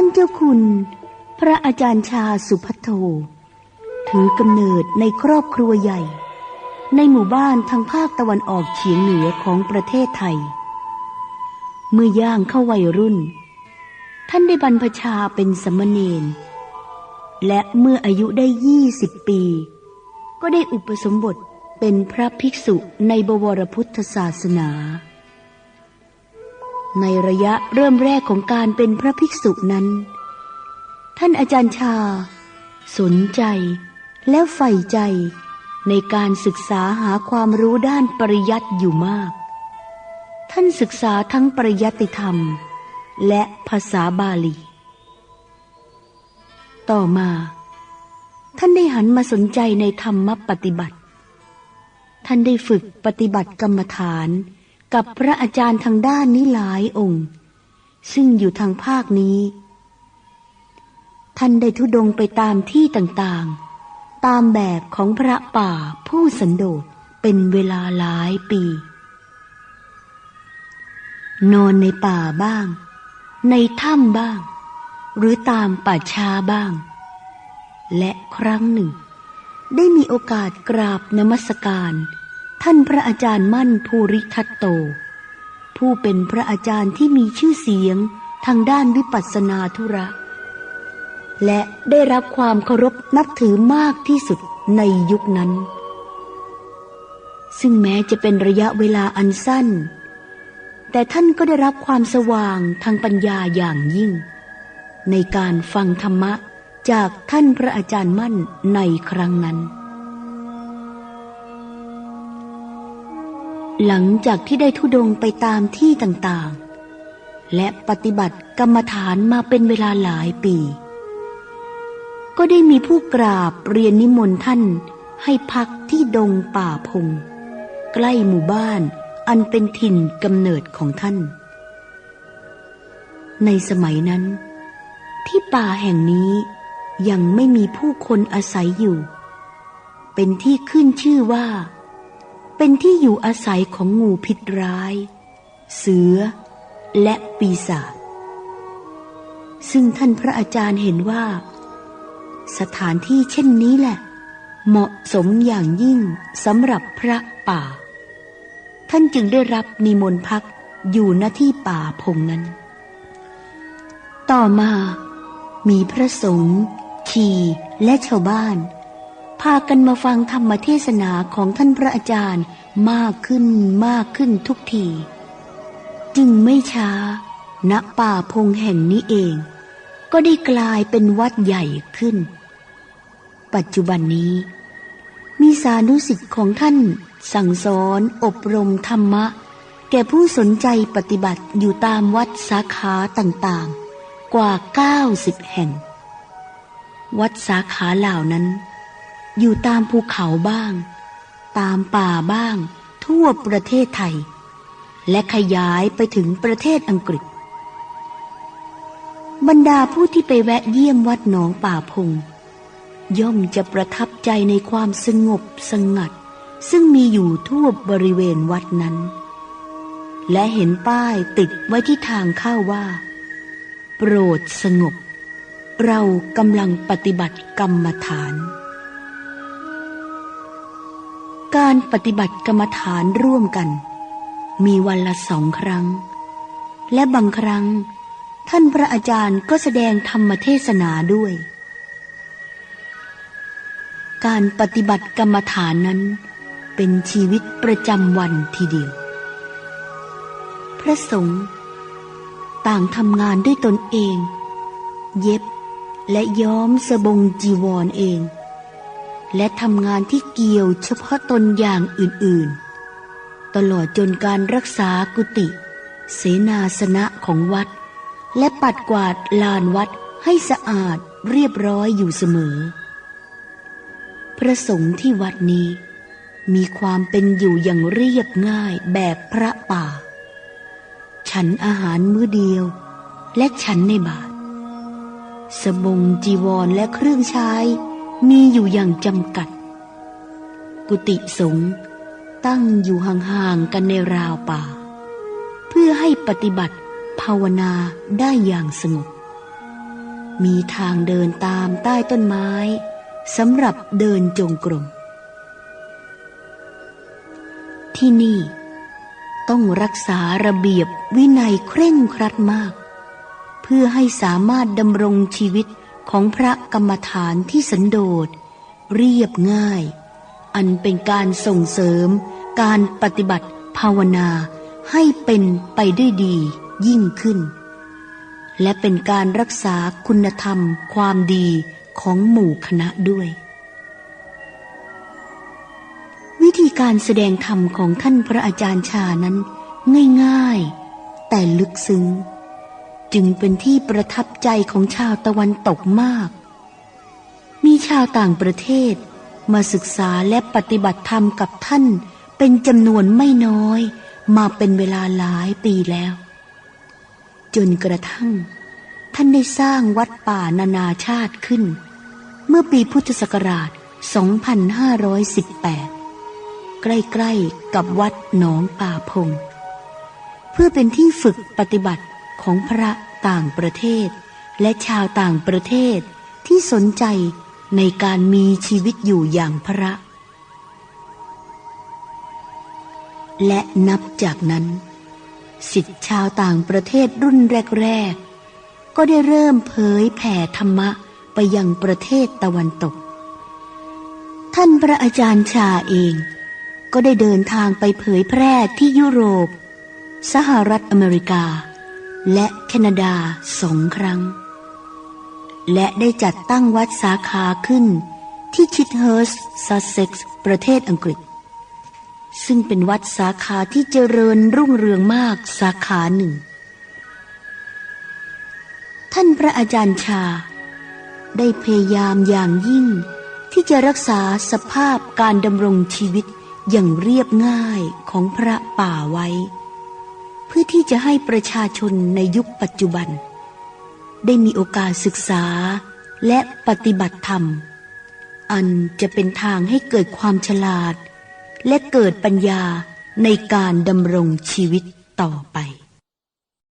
านเจ้าคุณ พระอาจารย์ชาสุพัทโทถือกำเนิดในครอบครัวใหญ่ ในหมู่บ้านทางภาคตะวันออกเฉียงเหนือของประเทศไทย เมื่อย่างเข้าวัยรุ่น ท่านได้บรรพชาเป็นสมณเณรและเมื่ออายุได้ยี่สิบปี ก็ได้อุปสมบทเป็นพระภิกษุในบวรพุทธศาสนา ในระยะเริ่มแรกของการเป็นพระภิกษุนั้น ท่านอาจารย์ชา สนใจและใฝ่ใจในการศึกษาหาความรู้ด้านปริยัติอยู่มาก ท่านศึกษาทั้งปริยัติธรรม และภาษาบาลี ต่อมา ท่านได้หันมาสนใจในธรรมปฏิบัติ ท่านได้ฝึกปฏิบัติกรรมฐาน กับพระอาจารย์ทางด้านนี้หลายองค์ ซึ่งอยู่ทางภาคนี้ ท่านได้ทุดงไปตามที่ต่างๆ ตามแบบของพระป่าผู้สันโดษเป็นเวลาหลายปี นอนในป่าบ้าง ในถ้ำบ้าง หรือตามป่าช้าบ้าง และครั้งหนึ่ง ได้มีโอกาสกราบนมัสการ ท่านพระอาจารย์มั่นภูริทัตโต ผู้เป็นพระอาจารย์ที่มีชื่อเสียงทางด้านวิปัสสนาธุระ และได้รับความเคารพนับถือมากที่สุดในยุคนั้น ซึ่งแม้จะเป็นระยะเวลาอันสั้น แต่ท่านก็ได้รับความสว่างทางปัญญาอย่างยิ่ง ในการฟังธรรมะจากท่านพระอาจารย์มั่นในครั้งนั้น หลังจากที่ได้ทุดงไปตามที่ต่างๆ และปฏิบัติกรรมฐานมาเป็นเวลาหลายปี ก็ได้มีผู้กราบเรียนนิมนต์ท่านให้พักที่ดงป่าพง ใกล้หมู่บ้านอันเป็นถิ่นกำเนิดของท่าน ในสมัยนั้น ที่ป่าแห่งนี้ยังไม่มีผู้คนอาศัยอยู่ เป็นที่ขึ้นชื่อว่า เป็นที่อยู่อาศัยของงูพิษร้าย เสือ และปีศาจซึ่งท่านพระอาจารย์เห็นว่า สถานที่เช่นนี้แหละ เหมาะสมอย่างยิ่งสำหรับพระป่า ท่านจึงได้รับนิมนต์พักอยู่ณที่ป่าพงนั้น ต่อมามีพระสงฆ์ชีและชาวบ้าน พากันมาฟังธรรมเทศนาของท่านพระอาจารย์มากขึ้นมากขึ้นทุกที จึงไม่ช้า ณป่าพงแห่งนี้เอง ก็ได้กลายเป็นวัดใหญ่ขึ้น ปัจจุบันนี้ มีสานุสิทธิ์ของท่าน สั่งสอนอบรมธรรมะ แก่ผู้สนใจปฏิบัติอยู่ตามวัดสาขาต่างๆ กว่า 90 แห่ง วัดสาขาเหล่านั้น อยู่ตามภูเขาบ้าง ตามป่าบ้าง ทั่วประเทศไทย และขยายไปถึงประเทศอังกฤษ บรรดาผู้ที่ไปแวะเยี่ยมวัดหนองป่าพง ย่อมจะประทับใจในความสงบสงัด ซึ่งมีอยู่ทั่วบริเวณวัดนั้น และเห็นป้ายติดไว้ที่ทางเข้าว่า โปรดสงบเรากำลังปฏิบัติกรรมฐาน การปฏิบัติกรรมฐานร่วมกัน มีวันละสองครั้ง และบางครั้ง ท่านพระอาจารย์ก็แสดงธรรมเทศนาด้วย การปฏิบัติกรรมฐานนั้น เป็นชีวิตประจำวันทีเดียว พระสงฆ์ต่างทำงานด้วยตนเอง เย็บและย้อมสบงจีวรเอง และทำงานที่เกี่ยวเฉพาะตนอย่างอื่นๆ ตลอดจนการรักษากุฏิเสนาสนะของวัด และปัดกวาดลานวัดให้สะอาดเรียบร้อยอยู่เสมอ พระสงฆ์ที่วัดนี้ มีความเป็นอยู่อย่างเรียบง่ายแบบพระป่า ฉันอาหารมื้อเดียว และฉันในบาท สบงจีวรและเครื่องใช้ มีอยู่อย่างจำกัด กุฏิสงฆ์ตั้งอยู่ห่างๆกันในราวป่า เพื่อให้ปฏิบัติภาวนาได้อย่างสงบ มีทางเดินตามใต้ต้นไม้สำหรับเดินจงกรม ที่นี่ต้องรักษาระเบียบวินัยเคร่งครัดมาก เพื่อให้สามารถดำรงชีวิต ของพระกรรมฐานที่สันโดษ เรียบง่าย อันเป็นการส่งเสริม การปฏิบัติภาวนาให้เป็นไปด้วยดียิ่งขึ้น และเป็นการรักษาคุณธรรมความดีของหมู่คณะด้วย วิธีการแสดงธรรมของท่านพระอาจารย์ชานั้น ง่าย ๆ แต่ลึกซึ้ง จึงเป็นที่ประทับใจของชาวตะวันตกมาก มีชาวต่างประเทศมาศึกษาและปฏิบัติธรรมกับท่าน เป็นจำนวนไม่น้อย มาเป็นเวลาหลายปีแล้ว จนกระทั่ง ท่านได้สร้างวัดป่านานาชาติขึ้น เมื่อปีพุทธศักราช 2518 ใกล้ๆกับวัดหนองป่าพง เพื่อเป็นที่ฝึกปฏิบัติ ของพระต่างประเทศ และชาวต่างประเทศที่สนใจในการมีชีวิตอยู่อย่างพระ และนับจากนั้น สิทธิชาวต่างประเทศรุ่นแรก ๆ ก็ได้เริ่มเผยแผ่ธรรมะไปยังประเทศตะวันตก ท่านพระอาจารย์ชาเอง ก็ได้เดินทางไปเผยแพร่ที่ยุโรป สหรัฐอเมริกา และแคนาดาสองครั้ง และได้จัดตั้งวัดสาขาขึ้นที่ชิดเฮิร์สซัสเซ็กซ์ประเทศอังกฤษ ซึ่งเป็นวัดสาขาที่เจริญรุ่งเรืองมากสาขาหนึ่ง ท่านพระอาจารย์ชา ได้พยายามอย่างยิ่ง ที่จะรักษาสภาพการดำรงชีวิตอย่างเรียบง่ายของพระป่าไว้ เพื่อที่จะให้ประชาชนในยุคปัจจุบัน ได้มีโอกาสศึกษาและปฏิบัติธรรม อันจะเป็นทางให้เกิดความฉลาด และเกิดปัญญาในการดำรงชีวิตต่อไป